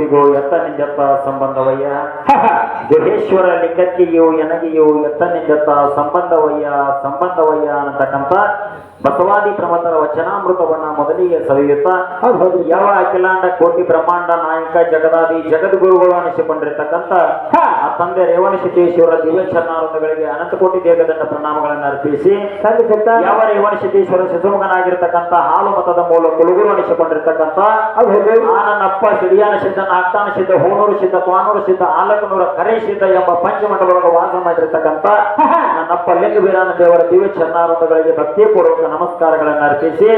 ಿಗೂ ಎತ್ತ ನಿಂದೆತ್ತ ಸಂಬಂಧವಯ್ಯ ಗುಹೇಶ್ವರ ಲಿಂಗಕ್ಕಿಯು ಎನಗಿಯು ಎತ್ತ ನಿಂದೆತ್ತ ಸಂಬಂಧವಯ್ಯ ಸಂಬಂಧವಯ್ಯ ಅನ್ನತಕ್ಕಂಥ ಬಸವಾದಿ ಪ್ರಮತರ ವಚನಾಮೃತವನ್ನ ಮೊದಲಿಗೆ ಸವಿಯುತ್ತ ಯಾವ ಅಖಿಲಾಂಡ ಕೋಟಿ ಬ್ರಹ್ಮಾಂಡ ನಾಯಕ ಜಗದಾದಿ ಜಗದ್ಗುರುಗಳು ಅನಿಸಿಕೊಂಡಿರ್ತಕ್ಕಂಥ ಆ ತಂದೆ ರೇವಣ ಸಿದ್ದೇಶ್ವರ ದಿವ್ಯ ಚರಣಾರಂಭಗಳಿಗೆ ಅನಂತ ಕೋಟಿ ದೇವದಂಡ ಪ್ರಣಾಮಗಳನ್ನು ಅರ್ಪಿಸಿ ಯಾವ ರೇವಣ ಸಿದ್ದೇಶ್ವರ ಹಾಲು ಮತದ ಮೂಲ ಕುಲುಗುರು ಅನಿಸಿಕೊಂಡಿರ್ತಕ್ಕಂಥ ಆ ನನ್ನಪ್ಪ ಸಿಡಿಯಾನ ಸಿದ್ಧ ನಾಕ್ತಾನ ಸಿದ್ಧ ಹೋನೂರು ಸಿದ್ಧ ಕ್ವಾನೂರು ಸಿದ್ಧ ಆಲಕನೂರ ಕರೆ ಸಿದ್ಧ ಎಂಬ ಪಂಚಮಂಡಲೊಳಗೆ ವಾಸ ಮಾಡಿರ್ತಕ್ಕಂಥ ನನ್ನಪ್ಪ ಲಿಂಗ ವೀರಾನ ದೇವರ ದಿವ್ಯ ಚರಣಾರಂಭಗಳಿಗೆ ಭಕ್ತಿಪೂರ್ವಕ ನಮಸ್ಕಾರಗಳನ್ನು ಅರ್ಪಿಸಿ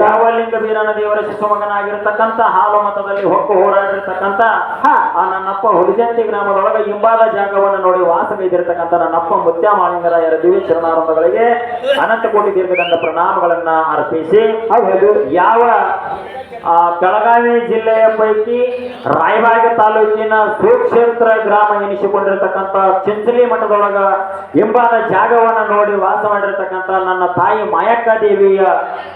ಕಾವಲಿಂಗ ವೀರನ ದೇವರ ಶಿಶುಮಗನಾಗಿರ್ತಕ್ಕಂಥ ಹಾಲು ಮತದಲ್ಲಿ ಹೊಕ್ಕು ಹೋರಾಡಿರ್ತಕ್ಕಂತ ಆ ನನ್ನಪ್ಪ ಹುಲಿಜಂತಿ ಗ್ರಾಮದೊಳಗೆ ಹಿಂಬಾದ ಜಾಗವನ್ನು ನೋಡಿ ವಾಸ ಬೈದಿರ್ತಕ್ಕಂಥ ನನ್ನಪ್ಪ ಮುತ್ಯ ದಿವಿ ದಿವ್ಯ ಚರಣಾರಂಭಗಳಿಗೆ ಅನಂತ ಕೋಟಿ ದೀರ್ಘದಂಡ ಪ್ರಣಾಮಗಳನ್ನ ಅರ್ಪಿಸಿ ಯಾವ ಆ, ಬೆಳಗಾವಿ ಜಿಲ್ಲೆಯ ಪೈಕಿ ರಾಯಬಾಗ ತಾಲೂಕಿನ ಸುಕ್ಷೇತ್ರ ಗ್ರಾಮ ಎನಿಸಿಕೊಂಡಿರ್ತಕ್ಕಂಥ ಚಿಂಚಲಿ ಮಠದೊಳಗ ಹಿಂಬಾಲ ಜಾಗವನ್ನು ನೋಡಿ ವಾಸ ಮಾಡಿರ್ತಕ್ಕಂಥ ನನ್ನ ತಾಯಿ ಮಾಯಕ್ಕ ದೇವಿಯ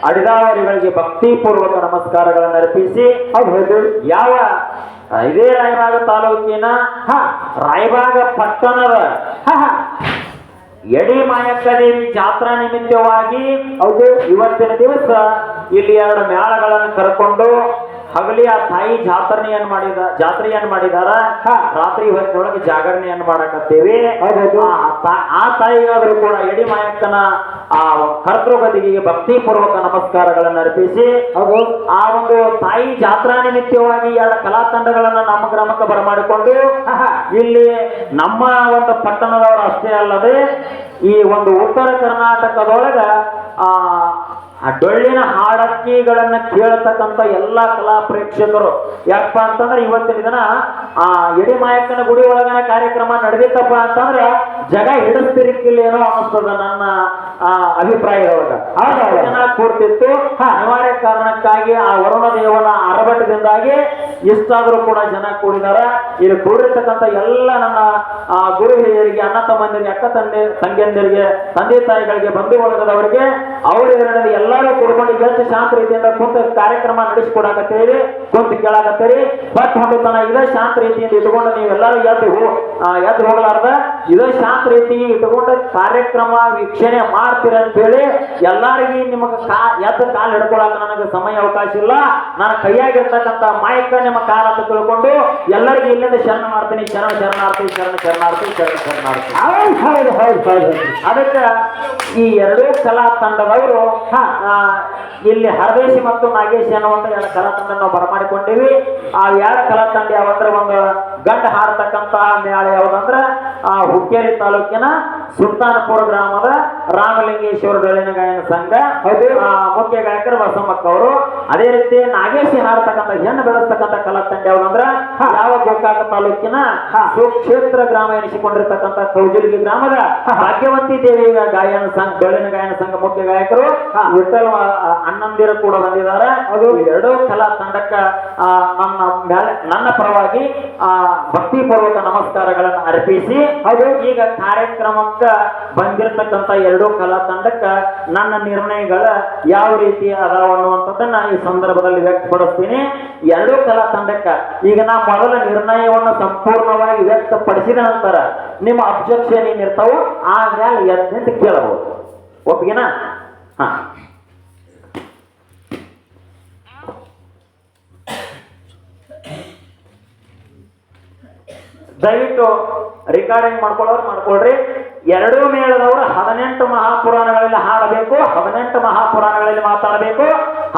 ಅಡಿದಾವರಿಗಳಿಗೆ ಭಕ್ತಿಪೂರ್ವಕ ನಮಸ್ಕಾರಗಳನ್ನು ಅರ್ಪಿಸಿ ಹೌದು ಯಾವ ಇದೇ ರಾಯಬಾಗ ತಾಲೂಕಿನ ಹ, ರಾಯಬಾಗ ಪಟ್ಟಣದ ಎಡಿ ಮಾಯಕ್ಕ ದೇವಿ ಜಾತ್ರಾ ನಿಮಿತ್ತವಾಗಿ ಹೌದು. ಇವತ್ತಿನ ದಿವಸ ಇಲ್ಲಿ ಎರಡು ಮೇಳಗಳನ್ನು ಕರ್ಕೊಂಡು ಹಗಲಿ ಆ ತಾಯಿ ಜಾತ್ರೆಯನ್ನ ಮಾಡಿದ ಜಾತ್ರೆಯನ್ನ ಮಾಡಿದಾರ? ರಾತ್ರಿ ಹೊತ್ತಿನೊಳಗೆ ಜಾಗರಣೆಯನ್ನು ಮಾಡಕತ್ತೇವಿ. ಆ ತಾಯಿ ಆ ತಾಯಿಗಾದ್ರೂ ಕೂಡ ಎಡಿ ಮಾಯಕ್ಕನ ಆ ಕರ್ತೃಗತಿಗೆ ಭಕ್ತಿ ಪೂರ್ವಕ ನಮಸ್ಕಾರಗಳನ್ನು ಅರ್ಪಿಸಿ ಹಾಗೂ ಆ ಒಂದು ತಾಯಿ ಜಾತ್ರಾ ನಿಮಿತ್ತವಾಗಿ ಎರಡು ಕಲಾ ತಂಡಗಳನ್ನ ನಮ್ಮ ಗ್ರಾಮಕ್ಕೆ ಬರಮಾಡಿಕೊಂಡು ಇಲ್ಲಿ ನಮ್ಮ ಒಂದು ಪಟ್ಟಣದವರು ಅಷ್ಟೇ ಅಲ್ಲದೆ ಈ ಒಂದು ಉತ್ತರ ಕರ್ನಾಟಕದೊಳಗ ಆ ಆ ಡೊಳ್ಳಿನ ಹಾಡಕ್ಕಿಗಳನ್ನ ಕೇಳತಕ್ಕಂಥ ಎಲ್ಲಾ ಕಲಾ ಪ್ರೇಕ್ಷಕರು. ಯಾಕಪ್ಪ ಅಂತಂದ್ರೆ ಇವತ್ತಿನ ದಿನ ಆ ಎಡಿಮಾಯಕ್ಕನ ಗುಡಿ ಒಳಗನ ಕಾರ್ಯಕ್ರಮ ನಡೆದಿತ್ತಪ್ಪ ಅಂತಂದ್ರೆ ಜಗ ಹಿಡಿಸ್ತಿರ್ಕಿಲ್ಲೇನೋ ಅನ್ನಿಸ್ತದ ನನ್ನ ಆ ಅಭಿಪ್ರಾಯದೊಳಗ ಜನ ಕೂರ್ತಿತ್ತು ಅನಿವಾರ್ಯ ಕಾರಣಕ್ಕಾಗಿ ಆ ವರುಣ ದೇವನ ಆರ್ಭಟದಿಂದಾಗಿ ಇಷ್ಟಾದ್ರೂ ಕೂಡ ಜನ ಕೂಡಿದಾರ. ಇಲ್ಲಿ ಕೂಡಿರ್ತಕ್ಕಂಥ ಎಲ್ಲ ನನ್ನ ಆ ಗುರು ಹಿರಿಯರಿಗೆ ಅಣ್ಣ ತಮ್ಮಂದಿರಿಗೆ ಅಕ್ಕ ತಂದೆ ತಂಗಿಯಂದಿರಿಗೆ ತಂದೆ ತಾಯಿಗಳಿಗೆ ಬಂಧು ವರ್ಗದವರಿಗೆ ಅವರಿಗೆ ಎಲ್ಲರೂ ಕೂಡ್ಕೊಂಡು ಎಷ್ಟು ಶಾಂತ ರೀತಿಯಿಂದ ಕುಂತ ಕಾರ್ಯಕ್ರಮ ನಡೆಸಿಕೊಡಾಕತ್ತೀರಿ ಕುಂತ ಕೇಳಾಕತ್ತೀರಿ. ಬಟ್ ಹೊಂದುತ್ತಾನ ಇದೇ ಶಾಂತ ರೀತಿಯಿಂದ ಇಟ್ಕೊಂಡು ನೀವೆಲ್ಲರೂ ಎದ್ದು ಎದ್ದು ಹೋಗಲಾರ್ದ ಇದೇ ಶಾಂತ ರೀತಿ ಇಟ್ಕೊಂಡ ಕಾರ್ಯಕ್ರಮ ವೀಕ್ಷಣೆ ಮಾಡ್ತೀರ ಅಂತ ಹೇಳಿ ಎಲ್ಲರಿಗೂ ನಿಮಗೆ ಕಾ ಎದ್ದು ಕಾಲು ಹಿಡ್ಕೊಳಕ ನನಗೆ ಸಮಯ ಅವಕಾಶ ಇಲ್ಲ. ನನ್ನ ಕೈಯಾಗಿರ್ತಕ್ಕಂಥ ಮಾಯಕ ನಿಮ್ಮ ಕಾಲ ಅಂತ ತಿಳ್ಕೊಂಡು ಎಲ್ಲರಿಗೂ ಇಲ್ಲಿಂದ ಶರಣ ಮಾಡ್ತೀನಿ. ಶರಣ ಶರಣಾರ್ಥಿ ಶರಣ ಶರಣಾರ್ಥಿ ಶರಣ ಶರಣಾರ್ಥಿ. ಹೌದು ಹೌದು ಹೌದು ಅದಕ್ಕೆ ಈ ಎರಡೇ ಕಲಾ ತಂಡದವರು ಇಲ್ಲಿ ಹರದೇಶಿ ಮತ್ತು ನಾಗೇಶಿ ಅನ್ನುವಂತ ಎರಡು ಕಲಾ ತಂಡ ನಾವು ಬರಮಾಡಿಕೊಂಡಿವಿ. ಆ ಎರಡು ಕಲಾ ತಂಡ ಯಾವಂದ್ರೆ ಒಂದು ಗಂಡ ಹಾರತಕ್ಕಂತಹ ಮೇಳ ಯಾವುದಂದ್ರೆ ಆ ಹುಕ್ಕೇರಿ ತಾಲೂಕಿನ ಸುಲ್ತಾನಪುರ ಗ್ರಾಮದ ರಾಮಲಿಂಗೇಶ್ವರ ಬೆಳೆನ ಗಾಯನ ಸಂಘ ಮುಖ್ಯ ಗಾಯಕರು ಬಸಮ್ಮಕ್ಕ ಅವರು. ಅದೇ ರೀತಿ ನಾಗೇಶಿ ಹಾರತಕ್ಕಂಥ ಹೆಣ್ಣು ಬೆಳೆಸ್ತಕ್ಕಂಥ ಕಲಾ ತಂಡ ಯಾವ್ದಂದ್ರ ಯಾವ ಗೋಕಾಕ ತಾಲೂಕಿನ ಸುಕ್ಷೇತ್ರ ಗ್ರಾಮ ಎನಿಸಿಕೊಂಡಿರ್ತಕ್ಕಂಥ ಕೌಜಲ್ಗಿ ಗ್ರಾಮದ ಭಾಗ್ಯವಂತಿ ದೇವಿ ಗಾಯನ ಸಂಘ ಬೆಳೆನ ಗಾಯನ ಸಂಘ ಮುಖ್ಯ ಗಾಯಕರು ವಿಠಲ್ ಅಣ್ಣಂದಿರ ಕೂಡ ಬಂದಿದ್ದಾರೆ. ಅದು ಎರಡೂ ಕಲಾ ತಂಡಕ್ಕ ನನ್ನ ನನ್ನ ಪರವಾಗಿ ಆ ಭಕ್ತಿಪೂರ್ವಕ ನಮಸ್ಕಾರಗಳನ್ನು ಅರ್ಪಿಸಿ ಅದು ಈಗ ಕಾರ್ಯಕ್ರಮಕ್ಕ ಬಂದಿರತಕ್ಕಂತ ಎರಡೂ ಕಲಾ ತಂಡಕ್ಕ ನನ್ನ ನಿರ್ಣಯಗಳ ಯಾವ ರೀತಿ ಅದಾವ ಅನ್ನುವಂಥದ್ದನ್ನ ಈ ಸಂದರ್ಭದಲ್ಲಿ ವ್ಯಕ್ತಪಡಿಸ್ತೀನಿ. ಎರಡೂ ಕಲಾ ತಂಡಕ್ಕ ಈಗ ನಾ ಮೊದಲ ನಿರ್ಣಯವನ್ನು ಸಂಪೂರ್ಣವಾಗಿ ವ್ಯಕ್ತಪಡಿಸಿದ ನಂತರ ನಿಮ್ಮ ಅಬ್ಜೆಕ್ಷನ್ ಏನಿರ್ತಾವೋ ಆಮೇಲೆ ಎದ್ದು ಕೇಳಬಹುದು. ಒಪ್ಪಿಗೆನಾ? ಹಾ. ದಯವಿಟ್ಟು ರೆಕಾರ್ಡಿಂಗ್ ಮಾಡ್ಕೊಳ್ಳೋರು ಮಾಡ್ಕೊಳ್ರಿ. ಎರಡೂ ಮೇಳದವರು ಹದಿನೆಂಟು ಮಹಾಪುರಾಣಗಳಲ್ಲಿ ಹಾಡಬೇಕು, ಹದಿನೆಂಟು ಮಹಾಪುರಾಣಗಳಲ್ಲಿ ಮಾತಾಡಬೇಕು,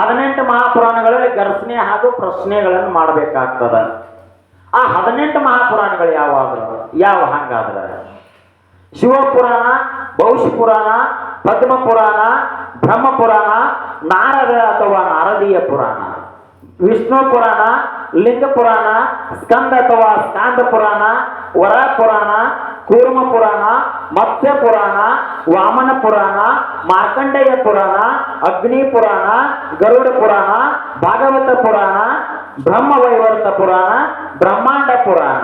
ಹದಿನೆಂಟು ಮಹಾಪುರಾಣಗಳಲ್ಲಿ ಘರ್ಷಣೆ ಹಾಗೂ ಪ್ರಶ್ನೆಗಳನ್ನು ಮಾಡಬೇಕಾಗ್ತದ. ಆ ಹದಿನೆಂಟು ಮಹಾಪುರಾಣಗಳು ಯಾವಾದ್ರು, ಯಾವ ಹಂಗಾದ್ರ? ಶಿವಪುರಾಣ ಭವಿಷ್ಯ ಪುರಾಣ ಪದ್ಮ ಪುರಾಣ ನಾರದ ಅಥವಾ ನಾರದೀಯ ಪುರಾಣ, ವಿಷ್ಣು ಪುರಾಣ, ಲಿಂಗ ಪುರಾಣ, ಸ್ಕಂದ ಅಥವಾ ಸ್ಕಾಂದ ಪುರಾಣ, ವರ ಪುರಾಣ ಕೂರ್ಮ ಪುರಾಣ, ಮತ್ಸ್ಯ ಪುರಾಣ, ವಾಮನ ಪುರಾಣ, ಮಾರ್ಕಂಡೇಯ ಪುರಾಣ, ಅಗ್ನಿ ಪುರಾಣ, ಗರುಡ ಪುರಾಣ, ಭಾಗವತ ಪುರಾಣ, ಬ್ರಹ್ಮ ವೈವರ್ತ ಪುರಾಣ, ಬ್ರಹ್ಮಾಂಡ ಪುರಾಣ.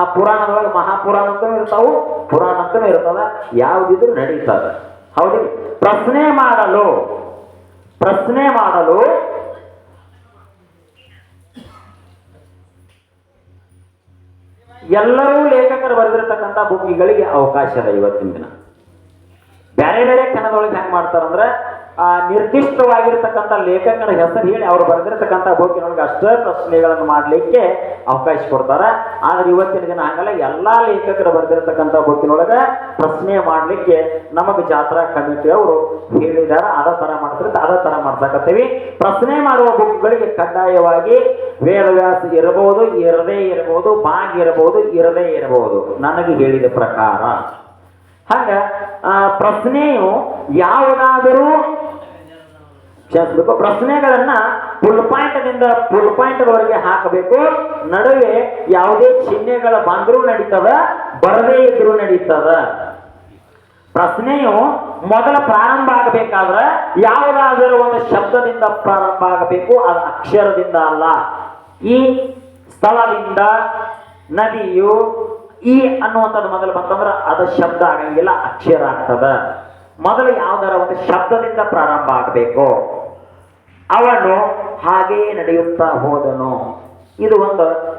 ಆ ಪುರಾಣದೊಳಗೆ ಮಹಾಪುರಾಣ ಅಂತ ಇರ್ತಾವು, ಪುರಾಣ ಅಂತೂ ಇರ್ತದ ಯಾವುದಿದ್ರೂ ನಡೀತದ. ಹೌದು. ಪ್ರಶ್ನೆ ಮಾಡಲು ಪ್ರಶ್ನೆ ಮಾಡಲು ಎಲ್ಲರೂ ಲೇಖಕರು ಬರೆದಿರ್ತಕ್ಕಂಥ ಬುಕ್ಕಿಗಳಿಗೆ ಅವಕಾಶ ಇದೆ ಇವತ್ತಿನ ದಿನ. ಬೇರೆ ಬೇರೆ ಕನ್ನಡದೊಳಗೆ ಹೆಂಗ್ ಮಾಡ್ತಾರಂದ್ರೆ ಆ, ನಿರ್ದಿಷ್ಟವಾಗಿರ್ತಕ್ಕಂಥ ಲೇಖಕರ ಹೆಸರು ಹೇಳಿ ಅವ್ರು ಬರೆದಿರ್ತಕ್ಕಂಥ ಬೋಕಿನೊಳಗೆ ಅಷ್ಟೇ ಪ್ರಶ್ನೆಗಳನ್ನು ಮಾಡಲಿಕ್ಕೆ ಅವಕಾಶ ಕೊಡ್ತಾರೆ. ಆದ್ರೆ ಇವತ್ತಿನ ದಿನ ಹಂಗಲ್ಲ, ಎಲ್ಲಾ ಲೇಖಕರು ಬರೆದಿರ್ತಕ್ಕಂಥ ಬೋಕಿನೊಳಗೆ ಪ್ರಶ್ನೆ ಮಾಡಲಿಕ್ಕೆ ನಮಗೆ ಜಾತ್ರಾ ಕಮಿಟಿ ಅವರು ಹೇಳಿದಾರ ಅದೇ ತರ ಮಾಡ್ತಾರೆ ಅದೇ ತರ ಮಾಡ್ಸಕತ್ತೀವಿ. ಪ್ರಶ್ನೆ ಮಾಡುವ ಬುಕ್ಗಳಿಗೆ ಕಡ್ಡಾಯವಾಗಿ ವೇದವ್ಯಾಸ ಇರಬಹುದು, ಇರದೇ ಇರಬಹುದು ಬಾಗ್ ಇರಬಹುದು, ಇರದೇ ಇರಬಹುದು. ನನಗೆ ಹೇಳಿದ ಪ್ರಕಾರ. ಹಂಗ ಪ್ರಶ್ನೆಯು ಯಾವುದಾದರೂ ಕ್ಷಮಿಸ್ಬೇಕು ಪ್ರಶ್ನೆಗಳನ್ನ ಫುಲ್ ಪಾಯಿಂಟ್ನಿಂದ ಫುಲ್ ಪಾಯಿಂಟ್ವರೆಗೆ ಹಾಕಬೇಕು. ನಡುವೆ ಯಾವುದೇ ಚಿಹ್ನೆಗಳ ಬಂದರೂ ನಡೀತದ, ಬರದೇ ಇದ್ರೂ ನಡೀತದ. ಪ್ರಶ್ನೆಯು ಮೊದಲ ಪ್ರಾರಂಭ ಆಗಬೇಕಾದ್ರೆ ಯಾವುದಾದರೂ ಒಂದು ಶಬ್ದದಿಂದ ಪ್ರಾರಂಭ ಆಗಬೇಕು, ಅದು ಅಕ್ಷರದಿಂದ ಅಲ್ಲ. ಈ ಸ್ಥಳದಿಂದ ನದಿಯು ಈ ಅನ್ನುವಂಥದ್ದು ಮೊದಲು ಬಂತಂದ್ರೆ ಅದು ಶಬ್ದ ಆಗಂಗಿಲ್ಲ, ಅಕ್ಷರ ಆಗ್ತದ. ಮೊದಲು ಯಾವ್ದಾರ ಒಂದು ಶಬ್ದದಿಂದ ಪ್ರಾರಂಭ ಆಗಬೇಕು. ಅವನು ಹಾಗೇ ನಡೆಯುತ್ತಾ ಹೋದನು. ಇದು ಒಂದು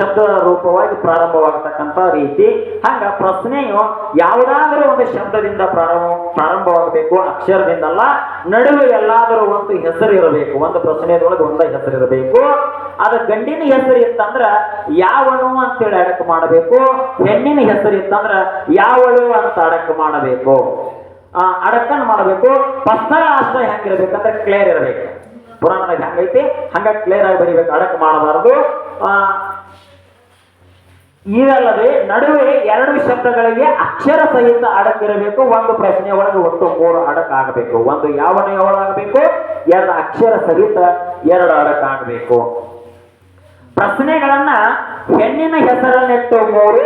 ಶಬ್ದ ರೂಪವಾಗಿ ಪ್ರಾರಂಭವಾಗತಕ್ಕಂಥ ರೀತಿ. ಹಂಗ ಪ್ರಶ್ನೆಯು ಯಾವುದಾದರೂ ಒಂದು ಶಬ್ದದಿಂದ ಪ್ರಾರಂಭ ಪ್ರಾರಂಭವಾಗಬೇಕು ಅಕ್ಷರದಿಂದಲ್ಲ ನಡುವೆ ಎಲ್ಲಾದರೂ ಒಂದು ಹೆಸರು ಇರಬೇಕು. ಒಂದು ಪ್ರಶ್ನೆಯೊಳಗೆ ಒಂದು ಹೆಸರು ಇರಬೇಕು. ಅದು ಗಂಡಿನ ಹೆಸರು ಇತ್ತಂದ್ರ ಯಾವನು ಅಂತೇಳಿ ಅಡಕ ಮಾಡಬೇಕು. ಹೆಣ್ಣಿನ ಹೆಸರು ಇತ್ತಂದ್ರ ಯಾವಳು ಅಂತ ಅಡಕ ಮಾಡಬೇಕು. ಆ, ಅಡಕನ್ ಮಾಡಬೇಕು. ಪಸ್ತರ ಆಶ್ರಯ ಹೆಂಗಿರ್ಬೇಕಂದ್ರೆ ಕ್ಲಿಯರ್ ಇರಬೇಕು. ಪುರಾಣದಾಗ ಹೆಂಗೈತಿ. ಹಂಗ ಕ್ಲಿಯರ್ ಆಗಿ ಬರೀಬೇಕು. ಅಡಕ ಮಾಡಬಾರದು. ಇದಲ್ಲದೆ ನಡುವೆ ಎರಡು ಶಬ್ದಗಳಿಗೆ ಅಕ್ಷರ ಸಹಿತ ಅಡಕಿರಬೇಕು ಒಂದು ಪ್ರಶ್ನೆ ಒಳಗೆ ಒಟ್ಟು ಮೂರು ಅಡಕ ಆಗಬೇಕು. ಒಂದು ಯಾವನೇ ಒಳಗಾಗಬೇಕು ಎರಡು ಅಕ್ಷರ ಸಹಿತ ಎರಡು ಅಡಕ ಆಗಬೇಕು. ಪ್ರಶ್ನೆಗಳನ್ನ ಹೆಣ್ಣಿನ ಹೆಸರನ್ನಿಟ್ಟು ಮೂರು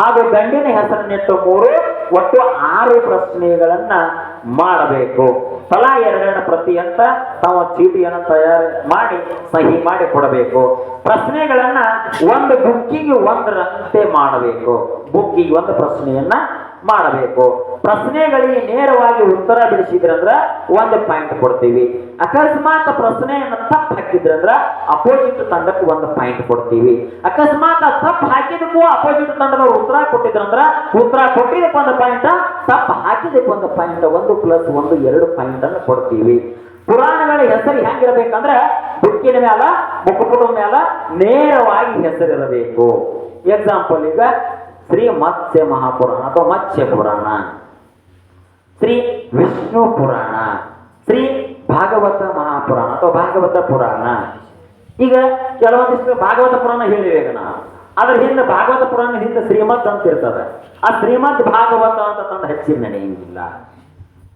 ಹಾಗೂ ಗಂಡಿನ ಹೆಸರನ್ನಿಟ್ಟು ಮೂರು. ಒಟ್ಟು ಆರು ಪ್ರಶ್ನೆಗಳನ್ನ ಮಾಡಬೇಕು. ತಲಾ ಎರಡೆರಡು ಪ್ರತಿ ಅಂತ ತಾವು ಚೀಟಿಯನ್ನು ತಯಾರು ಮಾಡಿ, ಸಹಿ ಮಾಡಿ ಕೊಡಬೇಕು. ಪ್ರಶ್ನೆಗಳನ್ನ ಒಂದು ಬುಕ್ಕಿಗೆ ಒಂದರಂತೆ ಮಾಡಬೇಕು. ಬುಕ್ಕಿಗೆ ಒಂದು ಪ್ರಶ್ನೆಯನ್ನ ಮಾಡಬೇಕು. ಪ್ರಶ್ನೆಗಳಿಗೆ ನೇರವಾಗಿ ಉತ್ತರ ಬಿಡಿಸಿದ್ರಂದ್ರ ಒಂದು ಪಾಯಿಂಟ್ ಕೊಡ್ತೀವಿ. ಅಕಸ್ಮಾತ್ ಪ್ರಶ್ನೆಯನ್ನ ತಪ್ಪು ಹಾಕಿದ್ರಂದ್ರ ಅಪೋಸಿಟ್ ತಂಡಕ್ಕೆ ಒಂದು ಪಾಯಿಂಟ್ ಕೊಡ್ತೀವಿ. ಅಕಸ್ಮಾತ್ ತಪ್ಪು ಹಾಕಿದಕ್ಕೂ ಅಪೋಸಿಟ್ ತಂಡದವ್ರು ಉತ್ತರ ಕೊಟ್ಟಿದ್ರಂದ್ರ ಉತ್ತರ ಕೊಟ್ಟಿದ್ದಕ್ಕೆ ಒಂದು ಪಾಯಿಂಟ್, ತಪ್ಪು ಹಾಕಿದಕ್ಕೆ ಒಂದು ಪಾಯಿಂಟ್ ಒಂದು ಪ್ಲಸ್ ಒಂದು ಎರಡು ಪಾಯಿಂಟ್ ಅನ್ನು ಕೊಡ್ತೀವಿ. ಪುರಾಣಗಳ ಹೆಸರು ಹೆಂಗಿರಬೇಕಂದ್ರೆ ಬುಕ್ಕಿನ ಮ್ಯಾಲ ಮುಖಪುಟದ ಮ್ಯಾಲ ನೇರವಾಗಿ ಹೆಸರಿರಬೇಕು. ಎಕ್ಸಾಂಪಲ್ ಈಗ ಶ್ರೀ ಮತ್ಸ್ಯ ಮಹಾಪುರಾಣ ಅಥವಾ ಮತ್ಸ್ಯ ಪುರಾಣ. ಶ್ರೀ ವಿಷ್ಣು ಪುರಾಣ. ಶ್ರೀ ಭಾಗವತ ಮಹಾಪುರಾಣ ಅಥವಾ ಭಾಗವತ ಪುರಾಣ. ಈಗ ಕೆಲವೊಂದಿಷ್ಟು ಭಾಗವತ ಪುರಾಣ ಹೇಳಿವೆ ನಾವು. ಅದ್ರ ಹಿಂದೆ ಭಾಗವತ ಪುರಾಣ ಹಿಂದೆ ಶ್ರೀಮತ್ ಅಂತ ಇರ್ತದೆ. ಆ ಶ್ರೀಮದ್ ಭಾಗವತ ಅಂತ ತಂದು ಹಚ್ಚಿ ನಡೆಯಂಗಿಲ್ಲ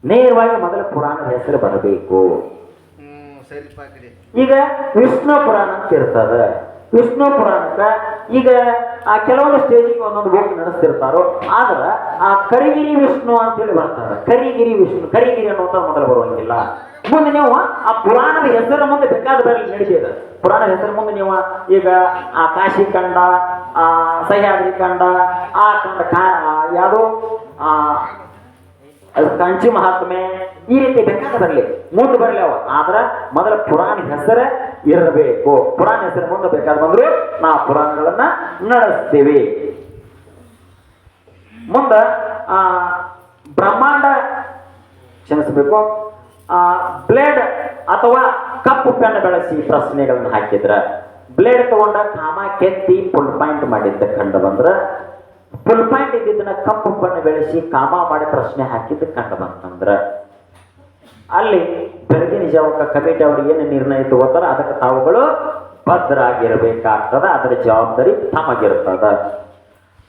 ನೇರವಾಗಿ ಮೊದಲ ಪುರಾಣದ ಹೆಸರು ಬರಬೇಕು. ಈಗ ವಿಷ್ಣು ಪುರಾಣ ಅಂತ ಇರ್ತದ. ವಿಷ್ಣು ಪುರಾಣಕ್ಕ ಈಗ ಆ ಕೆಲವೊಂದು ಸ್ಟೇಜಿಗೆ ಒಂದೊಂದು ಬುಕ್ ನಡೆಸ್ತಿರ್ತಾರೋ ಆದ್ರ ಆ ಕರಿಗಿರಿ ವಿಷ್ಣು ಅಂತೇಳಿ ಬರ್ತಾರ. ಕರಿಗಿರಿ ವಿಷ್ಣು ಕರಿಗಿರಿ ಅನ್ನುವಂಥ ಮೊದಲು ಬರುವಂಗಿಲ್ಲ. ಮುಂದೆ ನೀವು ಆ ಪುರಾಣದ ಹೆಸರ ಮುಂದೆ ಬೇಕಾದ ಬರಲಿ ನಡೀತದ ಪುರಾಣದ ಹೆಸರ ಮುಂದೆ ನೀವು ಈಗ ಆ ಕಾಶಿ ಕಂಡ ಆ ಸಹ್ಯಾದ್ರಿ ಕಂಡ ಆ ಕಂಡ ಕಾ ಯಾವುದು? ಆ ಅದು ಕಂಚಿ ಮಹಾತ್ಮೆ ಈ ರೀತಿ ಬೇಕಾದ ಬರಲಿ. ಮುಂದೆ ಬರಲಿ ಅವ. ಆದ್ರ ಮೊದಲ ಪುರಾಣ ಹೆಸರ ಇರಬೇಕು. ಪುರಾಣ ಹೆಸರು ಮುಂದೆ ಬೇಕಾದ ಬಂದ್ರು ನಾವು ಪುರಾಣಗಳನ್ನ ನಡೆಸ್ತೀವಿ. ಮುಂದ, ಆ, ಬ್ರಹ್ಮಾಂಡ ಕ್ಷಮಿಸಬೇಕು ಆ, ಬ್ಲೇಡ್ ಅಥವಾ ಕಪ್ಪು ಪೆನ್ ಬಳಸಿ ಪ್ರಶ್ನೆಗಳನ್ನ ಹಾಕಿದ್ರ. ಬ್ಲೇಡ್ ತಗೊಂಡ ಕಾಮ ಕೆತ್ತಿ ಪುಲ್ ಪಾಯಿಂಟ್ ಮಾಡಿದ್ದ ಕಂಡು ಬಂದ್ರ ಫುಲ್ ಪಾಯಿಂಟ್ ಇದ್ದಿದ್ದನ್ನ ಕಪ್ಪು ಬಣ್ಣ ಬೆಳೆಸಿ ಕಾಮ ಮಾಡಿ ಪ್ರಶ್ನೆ ಹಾಕಿದ್ದು ಕಂಡು ಬಂತಂದ್ರ, ಅಲ್ಲಿ ಬೆಳಗಿನ ಜಾವಕ ಕಮಿಟಿ ಅವ್ರಿಗೆ ಏನು ನಿರ್ಣಯ ತಗೋತಾರ ಅದಕ್ಕೆ ತಾವುಗಳು ಭದ್ರಾಗಿರಬೇಕಾಗ್ತದ, ಅದರ ಜವಾಬ್ದಾರಿ ತಮಗಿರ್ತದ.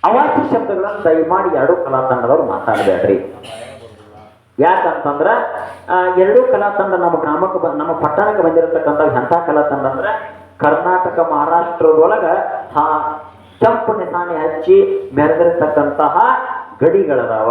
ಅವಾಚ್ಯ ಶಬ್ದಗಳನ್ನು ದಯಮಾಡಿ ಎರಡೂ ಕಲಾ ತಂಡದವ್ರು ಮಾತಾಡಬೇಡ್ರಿ. ಯಾಕಂತಂದ್ರ ಎರಡೂ ಕಲಾ ತಂಡ ನಮ್ಮ ಗ್ರಾಮಕ್ಕೆ ನಮ್ಮ ಪಟ್ಟಣಕ್ಕೆ ಬಂದಿರತಕ್ಕಂಥ ಎಂಥ ಕಲಾ ತಂಡ ಅಂದ್ರೆ ಕರ್ನಾಟಕ ಮಹಾರಾಷ್ಟ್ರದೊಳಗ ಹಾ ಕೆಂಪು ನಿಶಾನೆ ಹಚ್ಚಿ ಮೆರೆದಿರ್ತಕ್ಕಂತಹ ಗಡಿಗಳದಾವ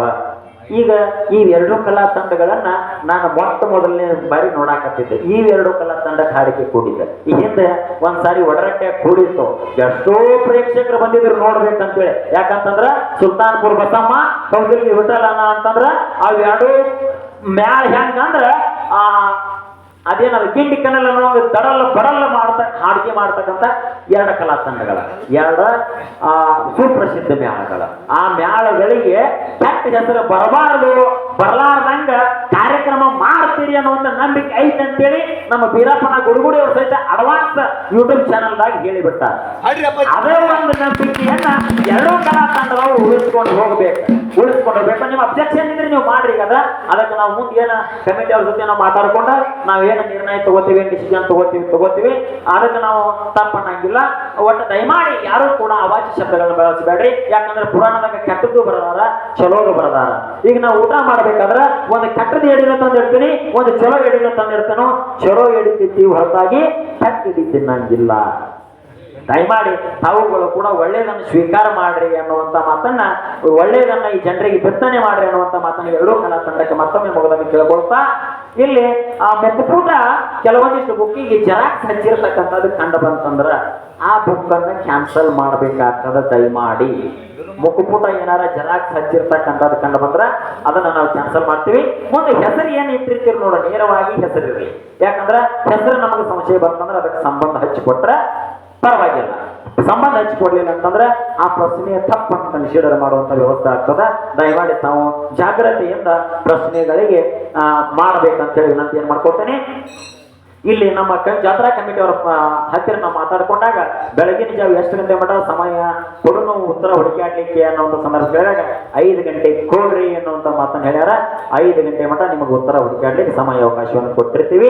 ಈಗ ಈ ಎರಡು ಕಲಾ ತಂಡಗಳನ್ನ ನಾನು ಮೊಟ್ಟ ಮೊದಲನೇ ಬಾರಿ ನೋಡಾಕತ್ತಿದ್ದೆ. ಈ ಎರಡು ಕಲಾ ತಂಡ ಹಾಡಿಕೆ ಕೂಡಿದ್ದೆ ಈ ಹಿಂದೆ ಒಂದ್ಸಾರಿ ಒಡರಟ್ಟೆ ಕೂಡಿತ್ತು. ಎಷ್ಟೋ ಪ್ರೇಕ್ಷಕರು ಬಂದಿದ್ರು ನೋಡ್ಬೇಕಂತೇಳಿ. ಯಾಕಂತಂದ್ರ ಸುಲ್ತಾನ್ಪುರ್ ಬಸಮ್ಮ ಕೌಸಲ್ಗಿ ವಿಠಲನ ಅಂತಂದ್ರ ಅವೆರಡು ಮ್ಯಾಲ ಹೆಂಗಂದ್ರ ಆ ಅದೇನದು ನಾವು ಕನಲ್ ಕನ್ನಲ್ಲ ನಾವು ದಡಲ್ಲ ಬಡಲ್ಲ ಮಾಡ್ತ ಹಾಡಿಗೆ ಮಾಡ್ತಕ್ಕಂಥ ಎರಡು ಕಲಾ ತಂಡಗಳ ಎರಡು ಆ, ಸುಪ್ರಸಿದ್ಧ ಮ್ಯಾಳಗಳ. ಆ ಮ್ಯಾಳಗಳಿಗೆ ಕೆಟ್ಟ ಹೆಸರು ಬರಬಾರದು ಬರಲಾರ್ದಂಗ ಕಾರ್ಯಕ್ರಮ ಮಾಡ್ತೀರಿ ಅನ್ನೋ ಒಂದು ನಂಬಿಕೆ ಐತೆ ಅಂತೇಳಿ ನಮ್ಮ ಬೀರಪ್ಪನ ಗುಡುಗುಡಿ ಅವ್ರ ಸಹಿತ ಅಡ್ವಾನ್ಸ್ ಯೂಟ್ಯೂಬ್ ಚಾನಲ್ದಾಗ ಹೇಳಿಬಿಟ್ಟಾರೆ. ಅದೇ ಒಂದು ನಂಬಿಕೆಯನ್ನ ಎರಡೂ ಕಲಾ ತಂಡಗಳು ಉಳಿಸ್ಕೊಂಡು ಹೋಗ್ಬೇಕು. ಉಳಿಸ್ಕೊಂಡು ಹೋಗ್ಬೇಕು. ನಿಮ್ಮ ಅಬ್ಜೆಕ್ಷನ್ ಇದ್ರೆ ನೀವು ಮಾಡ್ರಿ ಅದ. ಅದಕ್ಕೆ ನಾವು ಮುಂದೆ ಏನ ಕಮಿಟಿ ಅವ್ರ ಜೊತೆ ನಾವು ಮಾತಾಡ್ಕೊಂಡು ನಾವು ಏನು ನಿರ್ಣಯ ತಗೋತೀವಿ ಡಿಸಿಷನ್ ತಗೋತೀವಿ ತಗೋತೀವಿ. ಅದಕ್ಕೆ ನಾವು ತಪ್ಪನ್ನಂಗಿಲ್ಲ ಒಟ್ಟು ದಯಮಾಡಿ ಯಾರು ಕೂಡ ಅವಾಚ್ಯ ಶಬ್ದಗಳನ್ನ ಬಳಸಬೇಡ್ರಿ. ಯಾಕಂದ್ರೆ ಪುರಾಣದಾಗ ಕೆಟ್ಟದ್ದು ಬರದಾರ ಚಲೋದು ಬರದಾರ. ಈಗ ನಾವು ಊಟ ಮಾಡ್ಬೇಕಾದ್ರೆ ಒಂದು ಕೆಟ್ಟದ ಎಡಿನ ತಂದಿರ್ತೀನಿ ಒಂದು ಚಲೋ ಎಡಿನ ತಂದಿರ್ತಾನೋ ಚಲೋ ಎಡಿ ತಿಂತೀವಿ ಹೊರತಾಗಿ ಕೆಟ್ಟ ಎಡಿ ತಿನ್ನಂಗಿಲ್ಲ. ದಯಮಾಡಿ ತಾವುಗಳು ಕೂಡ ಒಳ್ಳೆಯದನ್ನು ಸ್ವೀಕಾರ ಮಾಡ್ರಿ ಅನ್ನುವಂತ ಮಾತನ್ನ, ಒಳ್ಳೆಯದನ್ನ ಈ ಜನರಿಗೆ ಬಿತ್ತನೆ ಮಾಡ್ರಿ ಅನ್ನುವಂತ ಮಾತನ್ನ ಎರಡೂ ಕಲಾ ತಂಡಕ್ಕೆ ಮತ್ತೊಮ್ಮೆ ಮುಗದನ್ನು ಕೇಳ್ಕೊಳ್ತಾ ಇಲ್ಲಿ ಆ ಮುಖಪುಟ ಕೆಲವೊಂದಿಷ್ಟು ಬುಕ್ಕಿಗೆ ಜೆರಾಕ್ಸ್ ಹಚ್ಚಿರ್ತಕ್ಕಂಥದ್ದು ಕಂಡು ಬಂತಂದ್ರ ಆ ಬುಕ್ ಅನ್ನ ಕ್ಯಾನ್ಸಲ್ ಮಾಡ್ಬೇಕಾಗ್ತದ, ದಯಮಾಡಿ. ಮುಖಪುಟ ಏನಾರ ಜೆರಾಕ್ಸ್ ಹಚ್ಚಿರ್ತಕ್ಕಂಥದ್ದು ಕಂಡು ಬಂದ್ರ ಅದನ್ನ ನಾವು ಕ್ಯಾನ್ಸಲ್ ಮಾಡ್ತೀವಿ. ಮುಂದೆ ಹೆಸರು ಏನು ಇಟ್ಟಿರ್ತೀರಿ ನೋಡ, ನೇರವಾಗಿ ಹೆಸರಿರಿ ಯಾಕಂದ್ರ ಹೆಸರು ನಮಗೆ ಸಂಶಯ ಬಂತಂದ್ರೆ ಅದಕ್ಕೆ ಸಂಬಂಧ ಹಚ್ಚಿಕೊಟ್ರೆ ಪರವಾಗಿಲ್ಲ. ಸಂಬಂಧ ಹಚ್ಚಿಕೊಡ್ಲಿಲ್ಲ ಅಂತಂದ್ರೆ ಆ ಪ್ರಶ್ನೆಯ ತಪ್ಪಂತ ಕನ್ಸಿಡರ್ ಮಾಡುವಂತ ವ್ಯವಸ್ಥೆ ಆಗ್ತದೆ. ದಯಮಾಡಿ ತಾವು ಜಾಗ್ರತೆಯಿಂದ ಪ್ರಶ್ನೆಗಳಿಗೆ ಆ, ಮಾಡ್ಬೇಕಂತೇಳಿ ನಾನು ಏನ್ ಮಾಡ್ಕೊತೇನೆ ಇಲ್ಲಿ ನಮ್ಮ ಜಾತ್ರಾ ಕಮಿಟಿ ಅವರ ಹತ್ತಿರ ನಾವು ಮಾತಾಡಿಕೊಂಡಾಗ ಬೆಳಗಿನ ಜಾವ ಎಷ್ಟು ಗಂಟೆ ಮಟ ಸಮಯ ಕೊಡೋನು ಉತ್ತರ ಹುಡುಕಾಡ್ಲಿಕ್ಕೆ ಅನ್ನೋ ಒಂದು ಸಂದರ್ಭ ಹೇಳಿದಾಗ ಐದು ಗಂಟೆ ಕೊಡ್ರಿ ಅನ್ನುವಂತ ಮಾತನ್ನು ಹೇಳ್ಯಾರ. ಐದು ಗಂಟೆ ಮಟ ನಿಮಗೆ ಉತ್ತರ ಹುಡುಕಾಡ್ಲಿಕ್ಕೆ ಸಮಯ ಅವಕಾಶವನ್ನು ಕೊಟ್ಟಿರ್ತೀವಿ.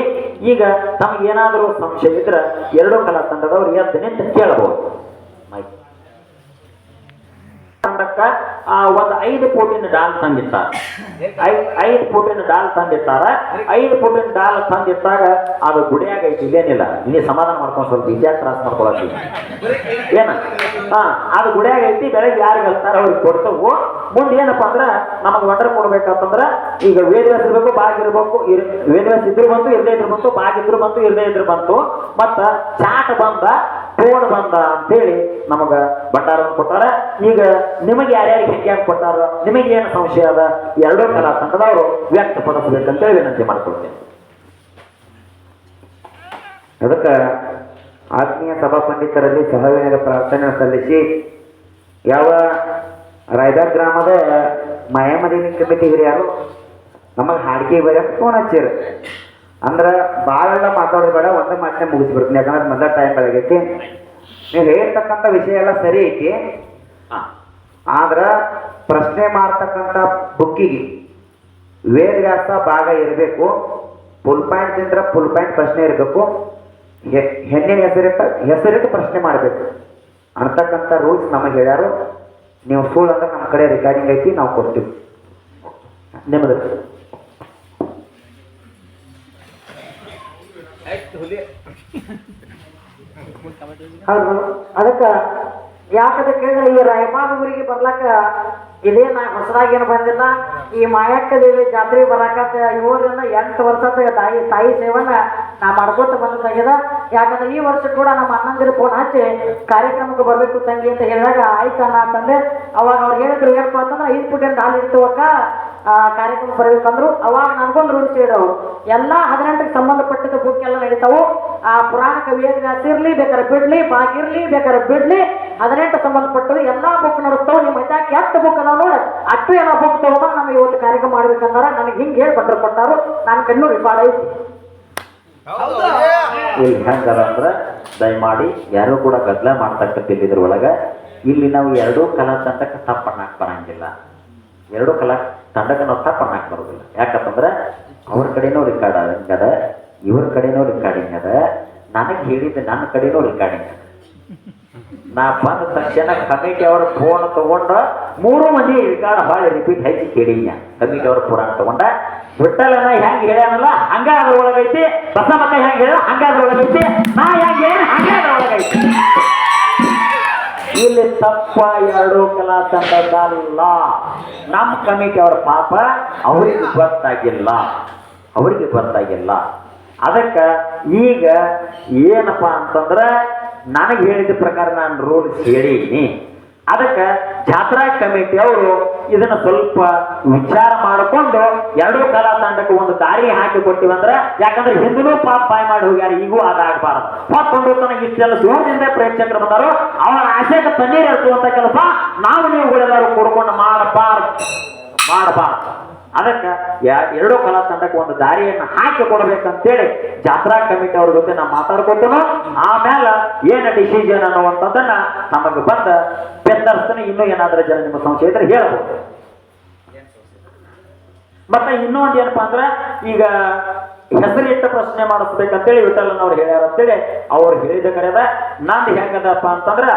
ಈಗ ತಮಗೇನಾದರೂ ಸಂಶಯ ಇದ್ರೆ ಎರಡೂ ಕಲಾ ತಂಡದವ್ರು ಎದ್ದು ನಿಂತು ಕೇಳಬಹುದು ಆ, ಒಂದು ಐದು ಕೋಟಿನ ಡಾಲ್ ತಂದಿರ್ತಾರೆ. ಐದು ಕೋಟಿನ ಡಾಲ್ ತಂದಿರ್ತಾರ. ಐದು ಫುಟಿನ ಡಾಲ್ ತಂದಿಟ್ಟಾಗ ಅದು ಗುಡಿಯಾಗ ಐತಿ ಇಲ್ಲೇನಿಲ್ಲ. ನೀ ಸಮಾಧಾನ ಮಾಡ್ಕೊಂಡು ಸ್ವಲ್ಪ ವಿದ್ಯಾ ತ್ರಾಸ ಮಾಡ್ಕೊಳತ್ತಿ ಏನ? ಹಾ ಅದು ಗುಡಿಯಾಗ ಐತಿ ಬೆಳಗ್ಗೆ ಯಾರಿಗೆ ಹೇಳ್ತಾರ ಅವ್ರಿಗೆ ಕೊಡ್ತವು. ಮುಂದೆ ಏನಪ್ಪಾ ಅಂದ್ರ ನಮಗೆ ವಂಡರ್ ಕೊಡ್ಬೇಕಂತಂದ್ರ ಈಗ ವೇದವ್ಯಾಸ ಇರಬೇಕು ಬಾಗ್ ಇರಬೇಕು ಇದ್ರು ಬಂತು ಇರದೇ ಇದ್ರು ಬಂತು ಬಾಗಿದ್ರು ಬಂತು ಇರದೇ ಇದ್ರು ಬಂತು. ಮತ್ತ ಚಾಟ್ ಬಂದ ಫೋನ್ ಬಂದ ಅಂತೇಳಿ ನಮಗ ಭಂಡಾರವನ್ನು ಕೊಟ್ಟಾರ. ಈಗ ನಿಮಗೆ ಯಾರ್ಯಾರಿಗೆ ಹೆಜ್ಜೆ ಕೊಟ್ಟಾರ, ನಿಮಗೆ ಏನು ಸಂಶಯ ಅದ, ಎರಡೂ ಕಲಾ ತಂಡದವರು ವ್ಯಕ್ತಪಡಿಸಬೇಕಂತೇಳಿ ವಿನಂತಿ ಮಾಡ್ಕೊಳ್ತೇನೆ. ಅದಕ್ಕೆ ಆತ್ಮೀಯ ಸಭಾ ಪಂಡಿತರಲ್ಲಿ ಸಹವಿನಯ ಪ್ರಾರ್ಥನೆ ಸಲ್ಲಿಸಿ, ಯಾವ ರಾಯಬಾಗ್ ಗ್ರಾಮದ ಮಾಯಾಮದಿನಿ ಕಮಿಟಿ ಹಿರಿಯರು ನಮಗೆ ಹಾಡಿಕೆ ಬರೆಯಕ್ಕೆ ಫೋನ್ ಹಚ್ಚಿರು. ಅಂದ್ರೆ ಭಾಳೆಲ್ಲ ಮಾತಾಡೋದು ಬೇಡ ಒಂದೇ ಮಾತನ್ನೇ ಮುಗಿಸ್ಬಿಡ್ತೀನಿ ಯಾಕಂದ್ರೆ ಮೊದಲ ಟೈಮ್ ಬೆಳಗೈತಿ ನೀವು ಹೇಳ್ತಕ್ಕಂಥ ವಿಷಯ ಎಲ್ಲ ಸರಿ ಐತಿ. ಆದ್ರೆ ಆದ್ರ ಪ್ರಶ್ನೆ ಮಾಡ್ತಕ್ಕಂಥ ಬುಕ್ಕಿಗೆ ವೇದವ್ಯಾಸ ಭಾಗ ಇರಬೇಕು. ಫುಲ್ ಪಾಯಿಂಟ್ ಇದ್ರೆ ಫುಲ್ ಪಾಯಿಂಟ್ ಪ್ರಶ್ನೆ ಇರಬೇಕು. ಹೆಣ್ಣಿನ ಹೆಸರಿಟ್ಟ ಹೆಸರಿಟ್ಟು ಪ್ರಶ್ನೆ ಮಾಡಬೇಕು. ಅಂತಕ್ಕಂಥ ರೂಲ್ಸ್ ನಮಗೆ ಹೇಳ್ಯಾರು. ನೀವು ಸುಳ್ಳು ಅಂದ್ರೆ ನಮ್ಮ ಕಡೆ ರೆಕಾರ್ಡಿಂಗ್ ಐತಿ ನಾವು ಕೊಡ್ತೀವಿ. ನಿಮ್ಮದು ಹೌದು. ಅದಕ್ಕೆ ಯಾಕದ ಕೇಳಿದ್ರೆ ಈ ರಾಯಬಾಗ ಊರಿಗೆ ಬರ್ಲಾಕ ಇದೇ ನಾ ಹೊಸದಾಗಿ ಏನು ಬಂದಿಲ್ಲ. ಈ ಮಾಯಕ್ಕ ದೇವಿ ಜಾತ್ರೆ ಬರಾಕ ಇವರಿಂದ ಎಂಟು ವರ್ಷದ ತಾಯಿ ತಾಯಿ ಸೇವನ ನಾ ಮಾಡ್ಕೊತ ಬಂದಿದ್ದಾಗಿದೆ ಯಾಕಂದ್ರೆ ಈ ವರ್ಷ ಕೂಡ ನಮ್ಮ ಅಣ್ಣಂದಿರು ಫೋನ್ ಹಚ್ಚಿ ಕಾರ್ಯಕ್ರಮಕ್ಕೆ ಬರಬೇಕು ತಂಗಿ ಅಂತ ಹೇಳಿದಾಗ ಆಯ್ತು ಅಣ್ಣ ಅಂತಂದೆ ಅವಾಗ ಅವ್ರು ಹೇಳಿದ್ರು ಏನಪ್ಪ ಅಂತಂದ್ರೆ, ಐದು ಫುಟ್ ಹಾಲು ಇರ್ತವಕ್ಕ ಕಾರ್ಯಕ್ರಮ ಬರಬೇಕಂದ್ರು ಅವಾಗ ನನ್ಗೊಂದು ರೂಢಿ ಹೇಳಿದವು ಎಲ್ಲ ಹದಿನೆಂಟಕ್ಕೆ ಸಂಬಂಧಪಟ್ಟಿದ್ದ ಬುಕ್ ಎಲ್ಲ ನಡೀತಾವು. ಆ ಪುರಾಣ ಕವಿಯಾಸ ಇರ್ಲಿ ಬೇಕಾದ್ರೆ ಬಿಡ್ಲಿ ಬಾಗಿರ್ಲಿ ಬೇಕಾದ್ರೆ ಬಿಡ್ಲಿ ಹದಿನೆಂಟು ಸಂಬಂಧಪಟ್ಟದು ಎಲ್ಲ ಬುಕ್ ನಡೆಸ್ತಾವೆ. ನಿಮ್ಮ ಹತ್ತಾಕಿ ಎಷ್ಟು ಬುಕ್ ಅದಾವ ನೋಡಿ. ಅಷ್ಟು ಎಲ್ಲ ಬುಕ್ ತಗೊಂಡು ನಮಗೆ ಇವತ್ತು ಕಾರ್ಯಕ್ರಮ ಮಾಡ್ಬೇಕಂದ್ರೆ. ನನಗೆ ಹಿಂಗೆ ಹೇಳಿ ಪತ್ರ ಕೊಟ್ಟಾರು. ನಾನು ಕಣ್ಣು ರಿಪಾರ್ಡ್ ಐತಿ ಇಲ್ಲಿ ಹೆಂಗಾರ ಅಂದ್ರೆ ದಯಮಾಡಿ ಯಾರು ಕೂಡ ಗದ್ದಲ ಇದ್ರ ಒಳಗ ಇಲ್ಲಿ ನಾವು ಎರಡೂ ಕಲಾ ತಂಡಕ್ಕೆ ತಪ್ಪನ್ನಾಕ್ ಬರಂಗಿಲ್ಲ. ಎರಡೂ ಕಲಾ ತಂಡಕ್ಕೆ ನಾವು ತಪ್ಪನ್ನಾಕ್ ಬರೋದಿಲ್ಲ ಯಾಕಂತಂದ್ರೆ ಅವ್ರ ಕಡೆನೂ ರೆಕಾರ್ಡ್ ಅದ ಇವ್ರ ಕಡೆನೂ ರೆಕಾರ್ಡಿಂಗ್ ಅದ ನನಗೆ ಹೇಳಿದ್ದು ನನ್ನ ಕಡೆನೂ ರೆಕಾರ್ಡಿಂಗ್ ಅದ ನಾ ಬಂದ ತಕ್ಷಣ ಕಮಿಟಿ ಅವ್ರ ಫೋನ್ ತಗೊಂಡ ಮೂರು ಮಂದಿ ರೆಕಾರ್ಡ್ ಭಾಳ ರಿಪೀಟ್ ಹಚ್ಚಿ ಕೇಳಿದ್ಯ ಕಮಿಟಿ ಅವ್ರ ಪುರಾಣ ತಗೊಂಡ ವಿಠಲನ ಹೆಂಗ್ ಹೇಳ್ಯಾನಲ್ಲ, ಹಂಗ ಅದ್ರೊಳಗೈತಿ ಬಸಮಕ್ಕ ಹೆಂಗ್ ಹೇಳ ಹಂಗ ಅದ್ರೊಳಗೈತಿ, ನಾ ಹೆಂಗ್ ಹೇಳ ಹಂಗ ಅದ್ರೊಳಗೈತಿ. ಇಲ್ಲಿ ತಪ್ಪ ಎರಡು ಕಲಾ ತಂಡದಲ್ಲ. ನಮ್ಮ ಕಮಿಟಿ ಅವ್ರ ಪಾಪ ಅವ್ರಿಗೆ ಗೊತ್ತಾಗಿಲ್ಲ. ಅವ್ರಿಗೆ ಗೊತ್ತಾಗಿಲ್ಲ. ಅದಕ್ಕೆ ಈಗ ಏನಪ್ಪ ಅಂತಂದ್ರೆ ನನಗೆ ಹೇಳಿದ ಪ್ರಕಾರ ನಾನು ರೂಲ್ಸ್ ಹೇಳೀನಿ ಅದಕ್ಕೆ ಜಾತ್ರಾ ಕಮಿಟಿ ಅವರು ಇದನ್ನ ಸ್ವಲ್ಪ ವಿಚಾರ ಮಾಡಿಕೊಂಡು ಎರಡೂ ಕಲಾ ತಂಡಕ್ಕೆ ಒಂದು ದಾರಿ ಹಾಕಿ ಕೊಟ್ಟಿವಂದ್ರೆ ಯಾಕಂದ್ರೆ ಹಿಂದೂ ಪಾಪ ಪಾಯ್ ಮಾಡಿ ಹೋಗ್ಯಾರ, ಈಗೂ ಅದಾಗಬಾರದು ಹೊತ್ಕೊಂಡು ತನಗೆ ಇಷ್ಟೆಲ್ಲ ದೂರದಿಂದ ಪ್ರೇಕ್ಷಕರು ಬಂದಾರೋ, ಅವರ ಆಶಯಕ್ಕೆ ತಣ್ಣೀರು ಇರ್ತುವಂತ ಕೆಲಸ ನಾವು ನೀವುಗಳೆಲ್ಲರೂ ಕೊಡ್ಕೊಂಡು ಮಾಡಬಾರ್ದು. ಮಾಡಬಾರ್ದು. ಅದಕ್ಕೆ ಎರಡೂ ಕಲಾ ತಂಡಕ್ಕೆ ಒಂದು ದಾರಿಯನ್ನು ಹಾಕಿ ಕೊಡಬೇಕಂತೇಳಿ ಜಾತ್ರಾ ಕಮಿಟಿ ಅವ್ರ ಜೊತೆ ನಾವು ಮಾತಾಡ್ಕೊತೇನೋ ಆಮೇಲೆ ಏನು ಡಿಸಿಷನ್ ಅನ್ನುವಂಥದ್ದನ್ನ ನಮಗೆ ಬಂದ ಬೆಂದರ್ಸನ ಇನ್ನೂ ಏನಾದರೂ ಜನ ನಿಮ್ಮ ಸಂಶಯ ಇದ್ರೆ ಹೇಳ್ಬೋದು. ಮತ್ತೆ ಇನ್ನೂ ಒಂದು ಏನಪ್ಪಾ ಅಂದ್ರೆ ಈಗ ಹೆಸರಿಟ್ಟ ಪ್ರಶ್ನೆ ಮಾಡಿಸ್ಬೇಕಂತೇಳಿ ವಿಠಲನ್ ಅವ್ರು ಹೇಳ್ಯಾರ ಅಂತೇಳಿ ಅವ್ರು ಹೇಳಿದ ಕಡೆದ ನಂದು ಹೆಂಗದಪ್ಪ ಅಂತಂದ್ರ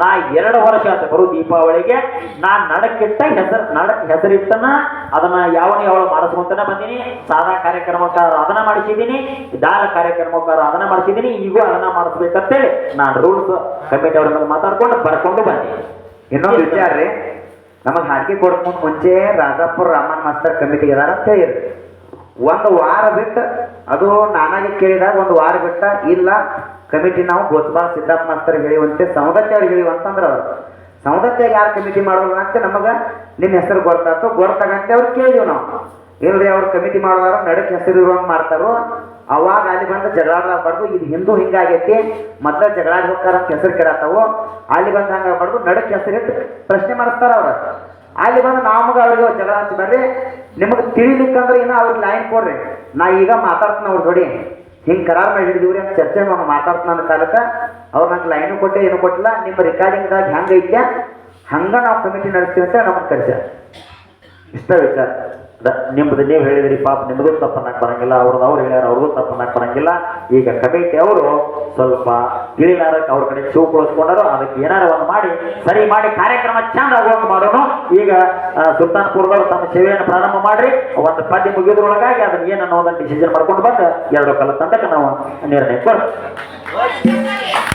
ನಾ ಎರಡು ವರ್ಷ ಅಂತ ಬರು ದೀಪಾವಳಿಗೆ ನಾ ನಡಕ್ಕಿಟ್ಟ ಹೆಸರು ನಡಕ್ ಹೆಸರಿಟ್ಟನ ಅದನ್ನ ಯಾವನ ಯಾವಳು ಮಾಡಿಸ್ಕೊಂತಾನೆ ಬಂದೀನಿ ಸಾದಾ ಕಾರ್ಯಕ್ರಮಕ್ಕಾರ ಅದನ್ನ ಮಾಡಿಸಿದ್ದೀನಿ ದಾನ ಕಾರ್ಯಕ್ರಮಕ್ಕಾರ ಅದನ್ನ ಮಾಡಿಸಿದ್ದೀನಿ ಈಗೂ ಅದನ್ನ ಮಾಡಿಸ್ಬೇಕಂತೇಳಿ ನಾನು ರೂಲ್ಸ್ ಕಮಿಟಿ ಅವ್ರ ಮೇಲೆ ಮಾತಾಡ್ಕೊಂಡು ಬರ್ಕೊಂಡು ಬಂದೆ. ಇನ್ನೊಂದು ವಿಚಾರ ರೀ ನಮಗೆ ಹಾಕಿ ಕೊಡಕ್ ಮುಂಚೆ ರಾಜಾಪುರ ರಾಮನ್ ಮಾಸ್ತರ್ ಕಮಿಟಿ ಅದಾರ ಅಂತ ಹೇಳಿ ಒಂದು ವಾರ ಬಿಟ್ಟು, ಅದು ನಾನಾಗಿ ಕೇಳಿದಾಗ ಒಂದು ವಾರ ಬಿಟ್ಟ, ಇಲ್ಲ, ಕಮಿಟಿ ನಾವು ಗೋಸ್ಬಾ ಸಿದ್ದಪ್ಪ ಮಾಸ್ತರ್ ಹೇಳಿವಂತೆ ಸೌದತ್ತಿ ಅವ್ರಿಗೆ ಹೇಳಿವಂತಂದ್ರ ಅವರು. ಸೌದತ್ತಿಯಾಗ ಯಾರು ಕಮಿಟಿ ಮಾಡೋಲ್ಲ ಅಂತ ನಮಗೆ ನಿಮ್ಮ ಹೆಸರು ಗೊತ್ತಾಯ್ತು ಗೊತ್ತಾಗಂತೆ ಅವ್ರು ಕೇಳಿದ್ವಿ ನಾವು. ಇಲ್ರಿ ಅವ್ರು ಕಮಿಟಿ ಮಾಡೋದಾರ ನಡಕ್ಕೆ ಹೆಸರು ಇರುವಂಗೆ ಮಾಡ್ತಾರೋ, ಅವಾಗ ಅಲ್ಲಿ ಬಂದು ಜಗಳಾಡ್ಲಾಗ್ಬಾರ್ದು, ಇದು ಹಿಂದೂ ಹಿಂಗಾಗೈತಿ, ಮೊದ್ಲ ಜಗಳಾಡಿ ಹೋಗ್ತಾರ ಹೆಸರು ಕೆಡತಾವು. ಅಲ್ಲಿ ಬಂದು ಹಂಗಾಗ್ಬಾರ್ದು, ನಡಕ್ ಹೆಸರಿಟ್ಟು ಪ್ರಶ್ನೆ ಮಾಡಿಸ್ತಾರ ಅವ್ರ. ಅಲ್ಲಿ ಬಂದು ನಮಗ ಅವ್ರಿಗೆ ಜಗಳ ಹಚ್ಚಿ, ಬರ್ರಿ. ನಿಮಗೆ ತಿಳಿಲಿಕ್ಕಂದ್ರೆ ಇನ್ನ ಅವ್ರಿಗೆ ಲೈನ್ ಕೊಡ್ರಿ. ನಾ ಈಗ ಮಾತಾಡ್ತೀನಿ ಅವ್ರು ನೋಡಿ ಹಿಂಗೆ ಕರಾರ್ ಮೇಲೆ ಹಿಡಿದಿವ್ರಿ ಅಂತ ಚರ್ಚೆ ಮಾಡಿ ಮಾತಾಡ್ತಾನ ಕಾಲಕ್ಕೆ ಅವ್ರು ನಂಗೆ ಲೈನು ಕೊಟ್ಟೆ, ಏನು ಕೊಟ್ಟಿಲ್ಲ. ನಿಮ್ಮ ರೆಕಾರ್ಡಿಂಗ್ದಾಗ ಹೆಂಗೈತೆ ಹಂಗೆ ನಾವು ಕಮಿಟಿ ನಡೆಸ್ತೀವಿ ಅಂತ ನಮಗೆ ಕರ್ಸ್ಯಾರ. ಇಷ್ಟ ವಿಚಾರ. ದ- ನಿಮ್ದು ನೀವು ಹೇಳಿದ್ರಿ ಪಾಪ ನಿಮಗೂ ತಪ್ಪನ್ನಾಕ್ ಬರಂಗಿಲ್ಲ ಅವ್ರದ್ದು ಅವ್ರು ಹೇಳ್ಯಾರ ಅವ್ರಿಗೂ ತಪ್ಪನ್ನಾಕ್ ಬರಂಗಿಲ್ಲ. ಈಗ ಕಮಿಟಿ ಅವರು ಸ್ವಲ್ಪ ತಿಳಿಲಾರಕ್ಕೆ ಅವ್ರ ಕಡೆ ಚೂ ಕೊಡಿಸ್ಕೊಂಡರು, ಅದಕ್ಕೆ ಏನಾರ ಒಂದು ಮಾಡಿ, ಸರಿ ಮಾಡಿ ಕಾರ್ಯಕ್ರಮ ಚಂದ ಆಗುವಂತ ಮಾಡೋನು. ಈಗ ಸುಲ್ತಾನ್ಪುರದವರು ತಮ್ಮ ಸೇವೆಯನ್ನು ಪ್ರಾರಂಭ ಮಾಡ್ರಿ, ಒಂದು ಪದ್ಯ ಮುಗಿಯೋದ್ರೊಳಗಾಗಿ ಅದನ್ನ ಏನು ಡಿಸಿಷನ್ ಮಾಡ್ಕೊಂಡು ಬಂದು, ಎರಡು ಕಲ ತಂಡಕ್ಕೆ ನಾವು ನಿರ್ಣಯ ಕೊಡ್ತೀವಿ.